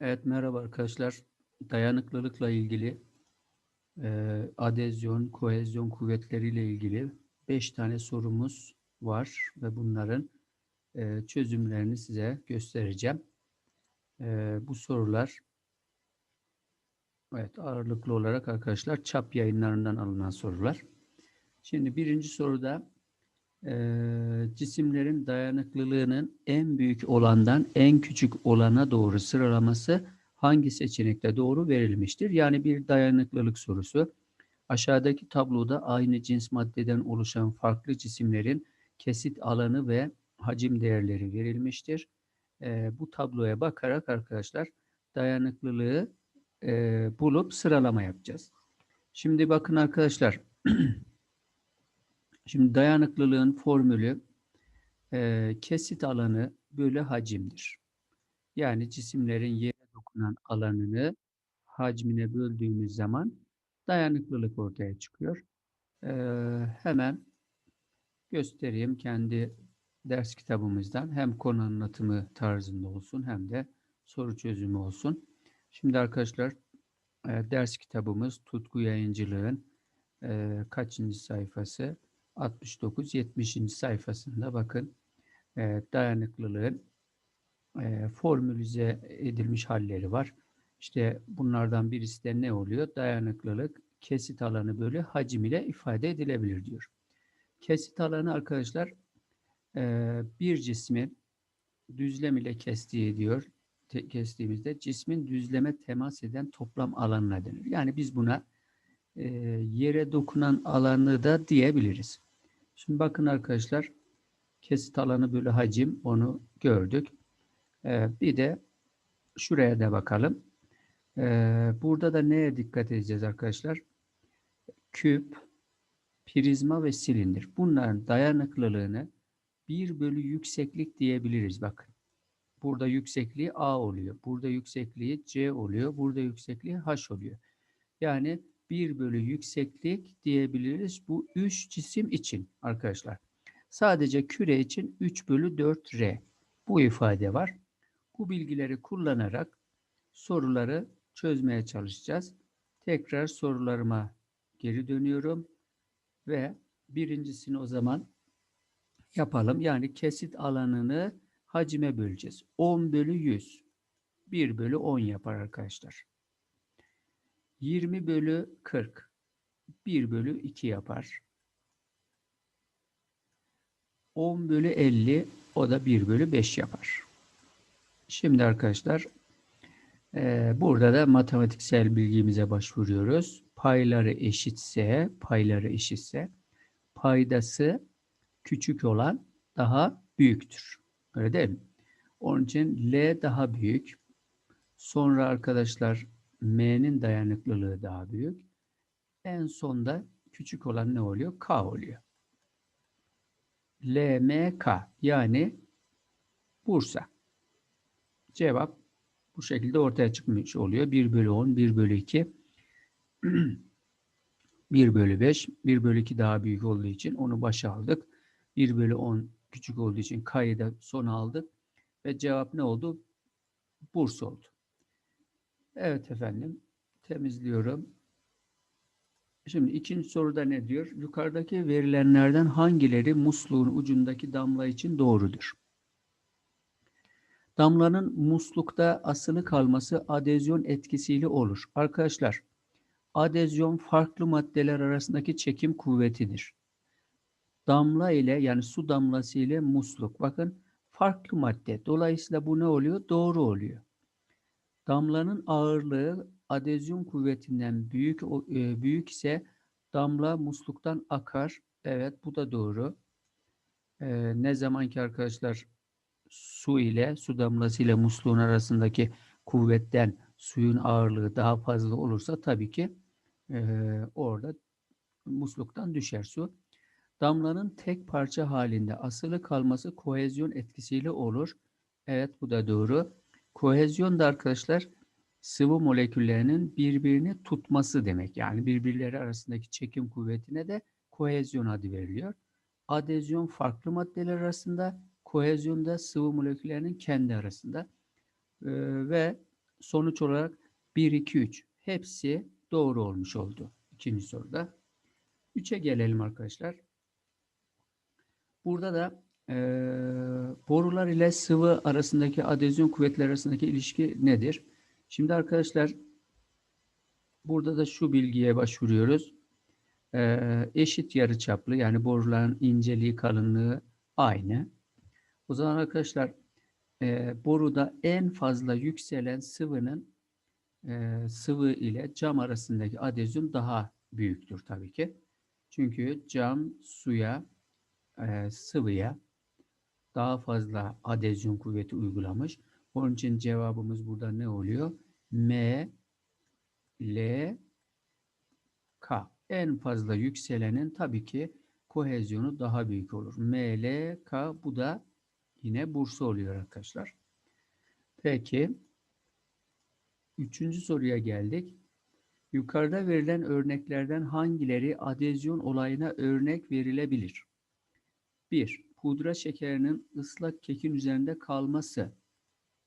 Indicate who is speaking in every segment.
Speaker 1: Evet merhaba arkadaşlar. Dayanıklılıkla ilgili e, adezyon, kohezyon kuvvetleriyle ilgili 5 tane sorumuz var ve bunların e, çözümlerini size göstereceğim. E, bu sorular evet ağırlıklı olarak arkadaşlar çap yayınlarından alınan sorular. Şimdi birinci soruda e, cisimlerin dayanıklılığının en büyük olandan en küçük olana doğru sıralaması hangi seçenekte doğru verilmiştir? Yani bir dayanıklılık sorusu. Aşağıdaki tabloda aynı cins maddeden oluşan farklı cisimlerin kesit alanı ve hacim değerleri verilmiştir. E, bu tabloya bakarak arkadaşlar dayanıklılığı e, bulup sıralama yapacağız. Şimdi bakın arkadaşlar Şimdi dayanıklılığın formülü e, kesit alanı bölü hacimdir. Yani cisimlerin yere dokunan alanını hacmine böldüğümüz zaman dayanıklılık ortaya çıkıyor. E, hemen göstereyim kendi ders kitabımızdan hem konu anlatımı tarzında olsun hem de soru çözümü olsun. Şimdi arkadaşlar e, ders kitabımız Tutku Yayıncılığın e, kaçıncı sayfası? 69-70. sayfasında bakın e, dayanıklılığın e, formülize edilmiş halleri var. İşte bunlardan birisi de ne oluyor? Dayanıklılık kesit alanı böyle hacim ile ifade edilebilir diyor. Kesit alanı arkadaşlar e, bir cismi düzlem ile kestiği diyor. Kestiğimizde cismin düzleme temas eden toplam alanına denir. Yani biz buna e, yere dokunan alanı da diyebiliriz. Şimdi bakın arkadaşlar kesit alanı bölü hacim onu gördük. Ee, bir de şuraya da bakalım. Ee, burada da neye dikkat edeceğiz arkadaşlar? Küp, prizma ve silindir. Bunların dayanıklılığını 1 bölü yükseklik diyebiliriz. Bakın. Burada yüksekliği A oluyor. Burada yüksekliği C oluyor. Burada yüksekliği H oluyor. Yani 1 bölü yükseklik diyebiliriz bu 3 cisim için arkadaşlar. Sadece küre için 3 bölü 4 R. Bu ifade var. Bu bilgileri kullanarak soruları çözmeye çalışacağız. Tekrar sorularıma geri dönüyorum ve birincisini o zaman yapalım. Yani kesit alanını hacime böleceğiz. 10 bölü 100. 1 bölü 10 yapar arkadaşlar. 20 bölü 40 1 bölü 2 yapar. 10 bölü 50 o da 1 bölü 5 yapar. Şimdi arkadaşlar e, burada da matematiksel bilgimize başvuruyoruz. Payları eşitse, payları eşitse paydası küçük olan daha büyüktür. Öyle değil mi? Onun için L daha büyük. Sonra arkadaşlar M'nin dayanıklılığı daha büyük. En sonda küçük olan ne oluyor? K oluyor. LMK yani Bursa. Cevap bu şekilde ortaya çıkmış oluyor. 1 bölü 10, 1 bölü 2, 1 bölü 5, 1 bölü 2 daha büyük olduğu için onu başa aldık. 1 bölü 10 küçük olduğu için K'yı da sona aldık. Ve cevap ne oldu? Bursa oldu. Evet efendim. Temizliyorum. Şimdi ikinci soruda ne diyor? Yukarıdaki verilenlerden hangileri musluğun ucundaki damla için doğrudur? Damlanın muslukta asılı kalması adezyon etkisiyle olur. Arkadaşlar, adezyon farklı maddeler arasındaki çekim kuvvetidir. Damla ile yani su damlası ile musluk bakın farklı madde. Dolayısıyla bu ne oluyor? Doğru oluyor. Damlanın ağırlığı adezyon kuvvetinden büyük e, büyük ise damla musluktan akar. Evet bu da doğru. Ee, ne zaman ki arkadaşlar su ile su damlası ile musluğun arasındaki kuvvetten suyun ağırlığı daha fazla olursa tabii ki e, orada musluktan düşer su. Damlanın tek parça halinde asılı kalması kohezyon etkisiyle olur. Evet bu da doğru. Kohezyon da arkadaşlar sıvı moleküllerinin birbirini tutması demek. Yani birbirleri arasındaki çekim kuvvetine de kohezyon adı veriliyor. Adezyon farklı maddeler arasında, kohezyon da sıvı moleküllerinin kendi arasında. Ee, ve sonuç olarak 1, 2, 3 hepsi doğru olmuş oldu. ikinci soruda. 3'e gelelim arkadaşlar. Burada da eee, borular ile sıvı arasındaki adezyon kuvvetleri arasındaki ilişki nedir? Şimdi arkadaşlar burada da şu bilgiye başvuruyoruz. Eee, eşit yarıçaplı yani boruların inceliği kalınlığı aynı. O zaman arkadaşlar eee, boruda en fazla yükselen sıvının eee, sıvı ile cam arasındaki adezyon daha büyüktür tabii ki. Çünkü cam suya, eee, sıvıya daha fazla adezyon kuvveti uygulamış. Onun için cevabımız burada ne oluyor? M, L, K. En fazla yükselenin tabii ki kohezyonu daha büyük olur. M, L, K bu da yine bursa oluyor arkadaşlar. Peki. Üçüncü soruya geldik. Yukarıda verilen örneklerden hangileri adezyon olayına örnek verilebilir? 1. Pudra şekerinin ıslak kekin üzerinde kalması.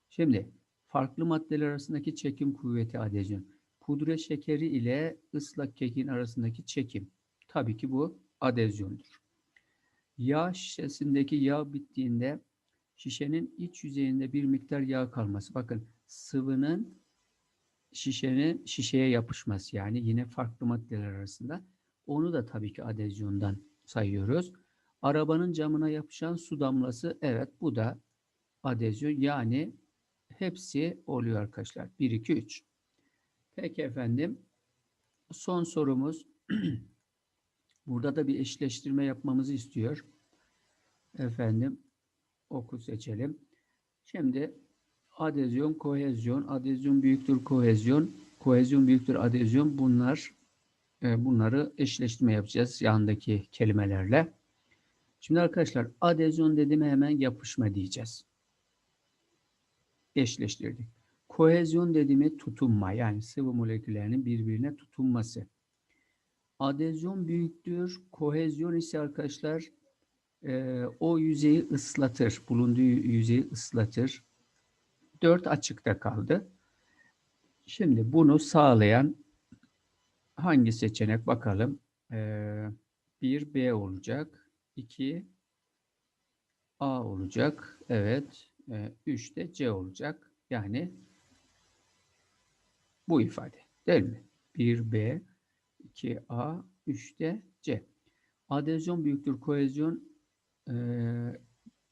Speaker 1: Şimdi farklı maddeler arasındaki çekim kuvveti adezyon. Pudra şekeri ile ıslak kekin arasındaki çekim. Tabii ki bu adezyondur. Yağ şişesindeki yağ bittiğinde şişenin iç yüzeyinde bir miktar yağ kalması. Bakın sıvının şişenin şişeye yapışması yani yine farklı maddeler arasında. Onu da tabii ki adezyondan sayıyoruz. Arabanın camına yapışan su damlası evet bu da adezyon yani hepsi oluyor arkadaşlar. 1 2 3. Peki efendim. Son sorumuz burada da bir eşleştirme yapmamızı istiyor. Efendim oku seçelim. Şimdi adezyon, kohezyon, adezyon büyüktür kohezyon, kohezyon büyüktür adezyon bunlar e, bunları eşleştirme yapacağız yandaki kelimelerle. Şimdi arkadaşlar adezyon dediğime hemen yapışma diyeceğiz. Eşleştirdik. Kohezyon dediğime tutunma yani sıvı moleküllerinin birbirine tutunması. Adezyon büyüktür. Kohezyon ise arkadaşlar e, o yüzeyi ıslatır. Bulunduğu yüzeyi ıslatır. 4 açıkta kaldı. Şimdi bunu sağlayan hangi seçenek bakalım. Ee, 1 B olacak. 2 A olacak. Evet. 3 de C olacak. Yani bu ifade değil mi? 1 B 2 A 3 de C. Adezyon büyüktür kohezyon e,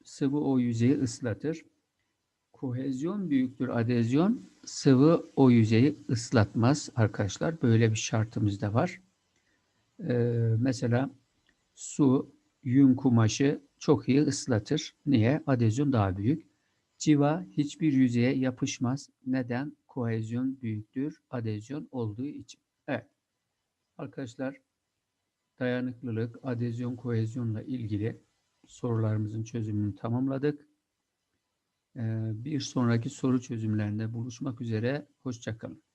Speaker 1: sıvı o yüzeyi ıslatır. Kohezyon büyüktür adezyon sıvı o yüzeyi ıslatmaz arkadaşlar. Böyle bir şartımız da var. Ee, mesela su, yün kumaşı çok iyi ıslatır. Niye? Adezyon daha büyük. Civa hiçbir yüzeye yapışmaz. Neden? Kohezyon büyüktür adezyon olduğu için. Evet. Arkadaşlar dayanıklılık, adezyon, kohezyonla ilgili sorularımızın çözümünü tamamladık. Bir sonraki soru çözümlerinde buluşmak üzere. Hoşçakalın.